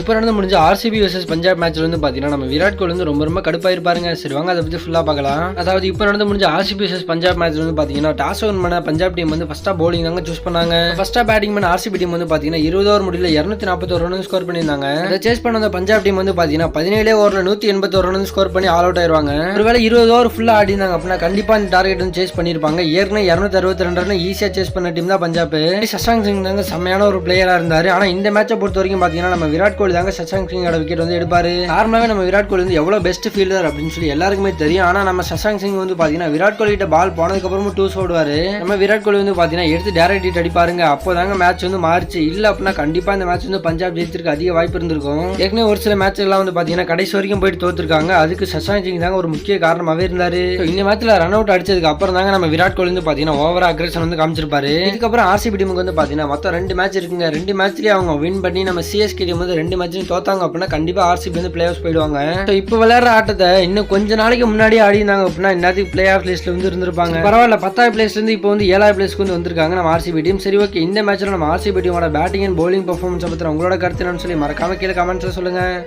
இப்போ நடந்து முடிஞ்ச ஆர்சிபி வர்சஸ் பஞ்சாப் மேட்ச்ல வந்து பாத்தீங்கன்னா நம்ம விராட் கோலி வந்து ரொம்ப ரொம்ப கடுப்பாயிருப்பாருங்க. சரி வாங்க அதை பத்தி ஃபுல்லா பார்க்கலாம். அதாவது இப்போ நடந்து முடிஞ்ச ஆர்சிபி வர்சஸ் பஞ்சாப் மேட்ச்ல வந்து பாத்தீங்கன்னா டாஸ் ஓன் பண்ண பஞ்சாப் டீம் வந்து ஃபர்ஸ்டா bowling தாங்க சூஸ் பண்ணாங்க. ஃபர்ஸ்டா பேட்டிங் பண்ண ஆர்சிபி டீம் வந்து பாத்தீங்கன்னா இருபது ஓவர் முடியல இருநூத்தி நாற்பத்தோரு ரன் ஸ்கோர் பண்ணியிருந்தாங்க. அதை சேஸ் பண்ண பஞ்சாப் டீம் வந்து பாத்தீங்கன்னா பதினேழு ஓவர்ல நூத்தி எண்பத்தோரு ரன் ஸ்கோர் பண்ணி ஆல் அவுட் ஆயிருவாங்க. ஒருவேளை இருபது ஓவர் ஃபுல்லா ஆடினாங்க அப்படின்னா கண்டிப்பா இந்த டார்கெட் வந்து சேஸ் பண்ணிருப்பாங்க ஏற்கனவே இருநூத்தி அறுபத்தி ரெண்டு ரன் ஈஸியா சேஸ் பண்ண டீம் தான் பஞ்சாப் சஷாங்க் சிங் தாங்க செம்மையான ஒரு பிளேயரா இருந்தாரு. ஆனா இந்த மேட்சை பொறுத்த வரைக்கும் பாத்தீங்கன்னா நம்ம விராட் கோலி தாங்க சஷாங்க் சிங்கோட விக்கெட் வந்து எடுப்பாரு. நார்மலாகவே நம்ம விராட் கோலி வந்து எவ்வளோ பெஸ்ட் ஃபீல்டர் அப்படின்னு சொல்லி எல்லாருக்குமே தெரியும். ஆனால் நம்ம சஷாங்க் சிங் வந்து பார்த்தீங்கன்னா விராட் கோலி கிட்ட பால் போனதுக்கப்புறமும் டூஸ் ஓடுவார். நம்ம விராட் கோலி வந்து பார்த்தீங்கன்னா எடுத்து டேரக்ட் ஹிட் அடிப்பாருங்க. அப்போதாங்க மேட்ச் வந்து மாறிச்சு. இல்லை அப்படின்னா கண்டிப்பாக இந்த மேட்ச் வந்து பஞ்சாப் ஜெயிச்சிருக்கு அதிக வாய்ப்பு இருந்திருக்கும். ஏற்கனவே ஒரு சில மேட்ச் எல்லாம் வந்து பார்த்தீங்கன்னா கடைசி வரைக்கும் போயிட்டு தோத்துருக்காங்க. அதுக்கு சஷாங்க் சிங் தாங்க ஒரு முக்கிய காரணமாகவே இருந்தார். இந்த மேட்ச்சில் ரன் அவுட் அடிச்சதுக்கு அப்புறம் தாங்க நம்ம விராட் கோலி வந்து பார்த்தீங்கன்னா ஓவர் அக்ரேஷன் வந்து காமிச்சிருப்பாரு. இதுக்கப்புறம் ஆர்சிபி டீமுக்கு வந்து பார்த்தீங்கன்னா மொத்தம் ரெண்டு மேட்ச் இருக்குங்க. ரெண்டு மேட்ச்லேயே அவங்க வின் பண்ணி நம்ம சிஎஸ்கே டீம் வந்து ரெண்டு மேட்ச்லையும் தோத்தாங்க அப்படின்னா கண்டிப்பாக ஆர்சிபி வந்து பிளே ஆஃப் போயிடுவாங்க. ஸோ இப்போ விளையாடுற ஆட்டத்தை இன்னும் கொஞ்ச நாளைக்கு முன்னாடி ஆடி இருந்தாங்க அப்படின்னா இன்னத்துக்கு பிளே ஆஃப் லிஸ்ட்ல வந்து இருந்திருப்பாங்க. பரவாயில்ல பத்தாவது பிளேஸ்லேருந்து இப்போ வந்து ஏழாவது பிளேஸ்க்கு வந்து வந்திருக்காங்க நம்ம ஆர்சிபி டீம் சரி ஓகே இந்த மேட்ச்சில் நம்ம ஆர்சிபி டீமோட பேட்டிங் அண்ட் பவுலிங் பெர்ஃபார்மன்ஸ் பற்றி உங்களோட கருத்து என்னன்னு சொல்லி மறக்காம கீழே கமெண்ட்ஸில் சொல்லுங்க.